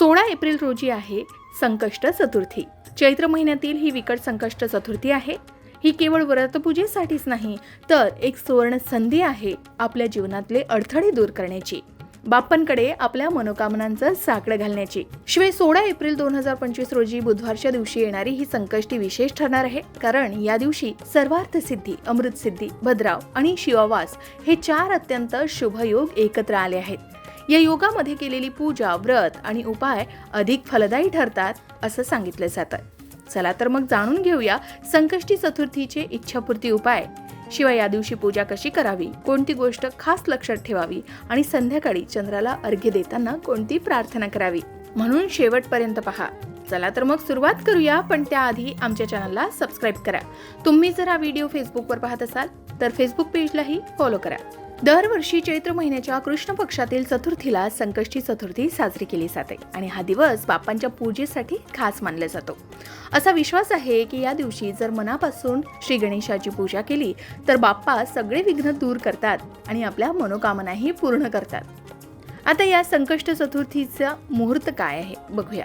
सोळा एप्रिल रोजी आहे संकष्ट चतुर्थी. चैत्र महिन्यातील ही विकट संकष्ट चतुर्थी आहे. ही केवळ व्रतपूजेसाठीच नाही तर एक सुवर्ण संधी आहे आपल्या जीवनातले अडथळे दूर करण्याची. बाप्पांकडे आपल्या मनोकामनांचं साकडं घालण्याची. शिवाय सोळा एप्रिल दोन हजार पंचवीस रोजी बुधवारच्या दिवशी येणारी ही संकष्टी विशेष ठरणार आहे कारण या दिवशी सर्वार्थ सिद्धी अमृत सिद्धी भद्राव आणि शिवावास हे चार अत्यंत शुभयोग एकत्र आले आहेत. या योगामध्ये केलेली पूजा व्रत आणि उपाय अधिक फलदायी ठरतात असं सांगितलं जातं चला तर मग जाणून घेऊया संकष्टी चतुर्थीचे इच्छापूर्ती उपाय. शिवाय या दिवशी पूजा कशी करावी कोणती गोष्ट खास लक्षात ठेवावी आणि संध्याकाळी चंद्राला अर्घ्य देताना कोणती प्रार्थना करावी म्हणून शेवटपर्यंत पहा. चला तर मग सुरुवात करूया पण त्याआधी आमच्या चॅनलला सबस्क्राईब करा. तुम्ही जर हा व्हिडिओ फेसबुकवर पाहत असाल तर फेसबुक पेजलाही फॉलो करा. दरवर्षी चैत्र महिन्याच्या कृष्ण पक्षातील चतुर्थीला संकष्टी चतुर्थी साजरी केली जाते आणि हा दिवस बाप्पांच्या पूजेसाठी खास मानला जातो. असा विश्वास आहे की या दिवशी जर मनापासून श्री गणेशाची पूजा केली तर बाप्पा सगळे विघ्न दूर करतात आणि आपल्या मनोकामनाही पूर्ण करतात. आता या संकष्ट चतुर्थीचा मुहूर्त काय आहे? बघूया.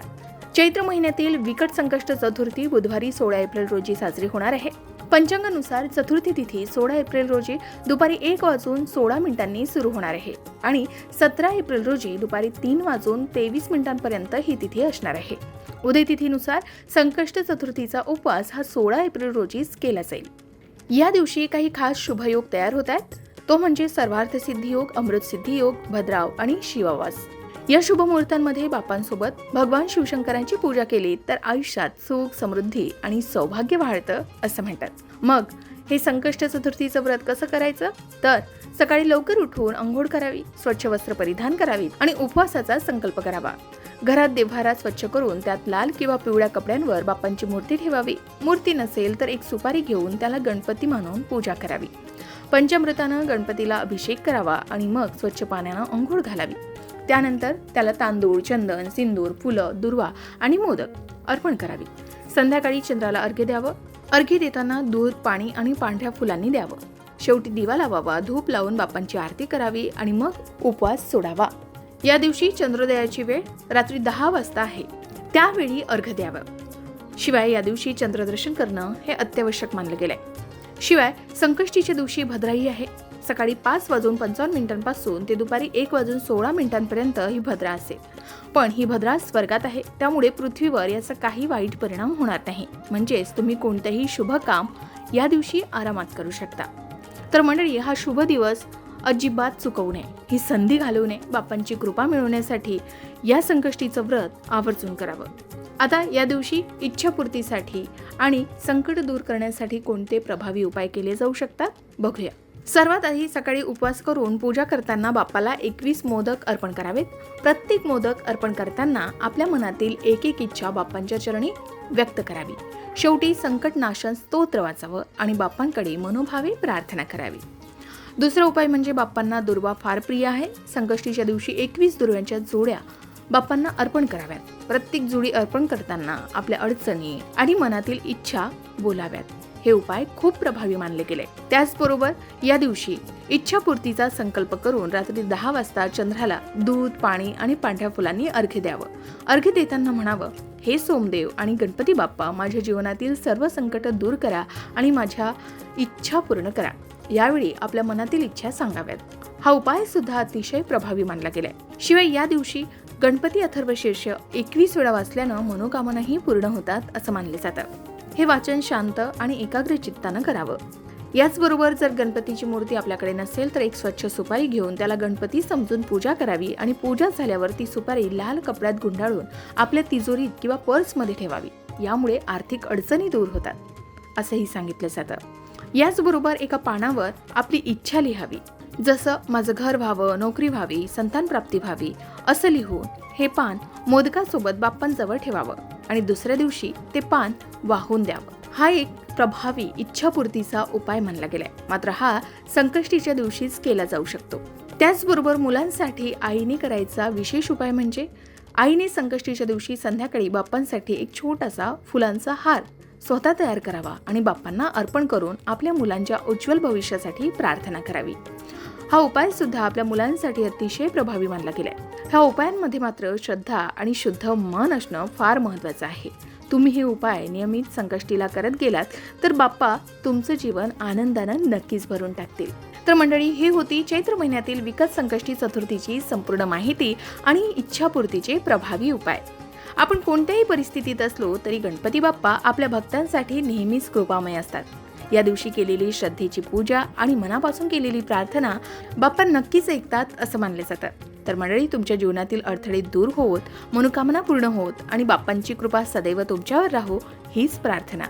चैत्र महिन्यातील विकट संकष्ट चतुर्थी बुधवारी सोळा एप्रिल रोजी साजरी होणार आहे. पंचांगानुसार चतुर्थी तिथी सोळा एप्रिल रोजी दुपारी एक वाजून सोळा मिनिटांनी सुरू होणार आहे. आणि सतरा एप्रिल रोजी दुपारी तीन वाजून तेवीस मिनिटांपर्यंत ही तिथी असणार आहे. उदय तिथीनुसार संकष्ट चतुर्थीचा उपवास हा सोळा एप्रिल रोजीच केला जाईल. या दिवशी काही खास शुभयोग तयार होत आहेत. तो म्हणजे सर्वार्थ सिद्धी योग अमृतसिद्धी योग भद्राव आणि शिवावास. या शुभ मुहूर्तांमध्ये बापांसोबत भगवान शिवशंकरांची पूजा केली तर आयुष्यात सुख समृद्धी आणि सौभाग्य वाढतं असं म्हणतात. मग हे संकष्ट चतुर्थीचं व्रत कसं करायचं? तर सकाळी लवकर उठून अंघोळ करावी स्वच्छ वस्त्र परिधान करावीत आणि उपवासाचा संकल्प करावा. घरात देव्हारा स्वच्छ करून त्यात लाल किंवा पिवळ्या कपड्यांवर बाप्पांची मूर्ती ठेवावी. मूर्ती नसेल तर एक सुपारी घेऊन त्याला गणपती मानून पूजा करावी. पंचामृतानं गणपतीला अभिषेक करावा आणि मग स्वच्छ पाण्यानं अंघोळ घालावी. त्यानंतर त्याला तांदूळ चंदन सिंदूर फुलं दुर्वा आणि मोदक अर्पण करावी. संध्याकाळी चंद्राला अर्घ्य द्यावं. अर्घ्य देताना दूध पाणी आणि पांढऱ्या फुलांनी द्यावं. शेवटी दिवा लावावा धूप लावून बापांची आरती करावी आणि मग उपवास सोडावा. या दिवशी चंद्रोदयाची वेळ रात्री दहा वाजता आहे. त्यावेळी अर्घ्य द्यावं. शिवाय या दिवशी चंद्रदर्शन करणं हे अत्यावश्यक मानलं गेलंय. शिवाय संकष्टीच्या दिवशी भद्राई आहे. सकाळी पाच वाजून पंचावन्न मिनिटांपासून ते दुपारी एक वाजून सोळा मिनिटांपर्यंत ही भद्रा असेल पण ही भद्रा स्वर्गात आहे. त्यामुळे पृथ्वीवर याचा काही वाईट परिणाम होणार नाही. म्हणजेच तुम्ही कोणतेही शुभ काम या दिवशी आरामात करू शकता. तर मंडळी हा शुभ दिवस अजिबात चुकवू नये. ही संधी घालवू नये. बाप्पांची कृपा मिळवण्यासाठी या संकष्टीचं व्रत आवर्जून करावं. आता या दिवशी इच्छापूर्तीसाठी आणि संकट दूर करण्यासाठी कोणते प्रभावी उपाय केले जाऊ शकतात? बघूया. सर्वात आधी सकाळी उपवास करून पूजा करताना बाप्पाला एकवीस मोदक अर्पण करावेत. प्रत्येक मोदक अर्पण करताना आपल्या मनातील एक एक इच्छा बाप्पांच्या चरणी व्यक्त करावी. शेवटी संकट नाशन स्तोत्र वाचावं आणि बाप्पांकडे मनोभावे प्रार्थना करावी. दुसरा उपाय म्हणजे बाप्पांना दुर्वा फार प्रिय आहे. संकष्टीच्या दिवशी एकवीस दुर्व्यांच्या जोड्या बाप्पांना अर्पण कराव्यात. प्रत्येक जोडी अर्पण करताना आपल्या अडचणी आणि मनातील इच्छा बोलाव्यात. हे उपाय खूप प्रभावी मानले गेले. त्याचबरोबर या दिवशी इच्छापूर्तीचा संकल्प करून रात्री दहा वाजता चंद्राला दूध पाणी आणि पांढऱ्या फुलांनी अर्घ्य द्यावं. अर्घ्य देताना म्हणावं हे सोमदेव आणि गणपती बाप्पा माझ्या जीवनातील सर्व संकट दूर करा आणि माझ्या इच्छा पूर्ण करा. यावेळी आपल्या मनातील इच्छा सांगाव्यात. हा उपाय सुद्धा अतिशय प्रभावी मानला गेलाय. शिवाय या दिवशी गणपती अथर्व शीर्ष एकवीस वेळा वाचल्यानं मनोकामनाही पूर्ण होतात असं मानले जातं. हे वाचन शांत आणि एकाग्र चित्तानं करावं. याचबरोबर जर गणपतीची मूर्ती आपल्याकडे नसेल तर एक स्वच्छ सुपारी घेऊन त्याला गणपती समजून पूजा करावी आणि पूजा झाल्यावर ती सुपारी लाल कपड्यात गुंडाळून आपल्या तिजोरीत किंवा पर्समध्ये ठेवावी. यामुळे आर्थिक अडचणी दूर होतात असंही सांगितलं जातं. याचबरोबर एका पानावर आपली इच्छा लिहावी. जसं माझं घर व्हावं नोकरी व्हावी संतान प्राप्ती व्हावी असं लिहून हे पान मोदकासोबत बाप्पांजवळ ठेवावं. आणि दुसऱ्या दिवशी ते पान वाहून द्यावं. हा एक प्रभावी इच्छापूर्तीचा उपाय मानला गेलाय. मात्र हा संकष्टीच्या दिवशीच केला जाऊ शकतो. त्याचबरोबर मुलांसाठी आईने करायचा विशेष उपाय म्हणजे आईने संकष्टीच्या दिवशी संध्याकाळी बाप्पांसाठी एक छोटासा फुलांचा हार स्वतः तयार करावा आणि बाप्पांना अर्पण करून आपल्या मुलांच्या उज्ज्वल भविष्यासाठी प्रार्थना करावी. हा उपाय सुद्धा आपल्या मुलांसाठी अतिशय प्रभावी मानला गेलाय. ह्या उपायांमध्ये मात्र श्रद्धा आणि शुद्ध मन असणं फार महत्वाचं आहे. तुम्ही हे उपाय नियमित संकष्टीला करत गेलात तर बाप्पा तुमचं जीवन आनंदानं नक्कीच भरून टाकतील. तर मंडळी ही होती चैत्र महिन्यातील विकत संकष्टी चतुर्थीची संपूर्ण माहिती आणि इच्छापूर्तीचे प्रभावी उपाय. आपण कोणत्याही परिस्थितीत असलो तरी गणपती बाप्पा आपल्या भक्तांसाठी नेहमीच कृपामय असतात. या दिवशी केलेली श्रद्धेची पूजा आणि मनापासून केलेली प्रार्थना बाप्पा नक्कीच ऐकतात असं मानले जातं. तर मंडळी तुमच्या जीवनातील अडथळे दूर होत मनोकामना पूर्ण होत आणि बाप्पांची कृपा सदैव तुमच्यावर राहो हीच प्रार्थना.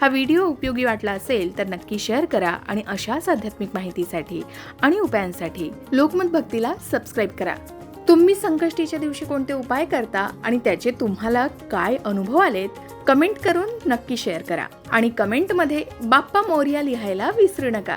हा व्हिडिओ उपयोगी वाटला असेल तर नक्की शेअर करा आणि अशाच आध्यात्मिक माहितीसाठी आणि उपायांसाठी लोकमत भक्तीला सबस्क्राईब करा. तुम्ही संकष्टीच्या दिवशी कोणते उपाय करता आणि त्याचे तुम्हाला काय अनुभव आलेत कमेंट करून नक्की शेअर करा. आणि कमेंटमध्ये बाप्पा मोर्या लिहायला विसरू नका.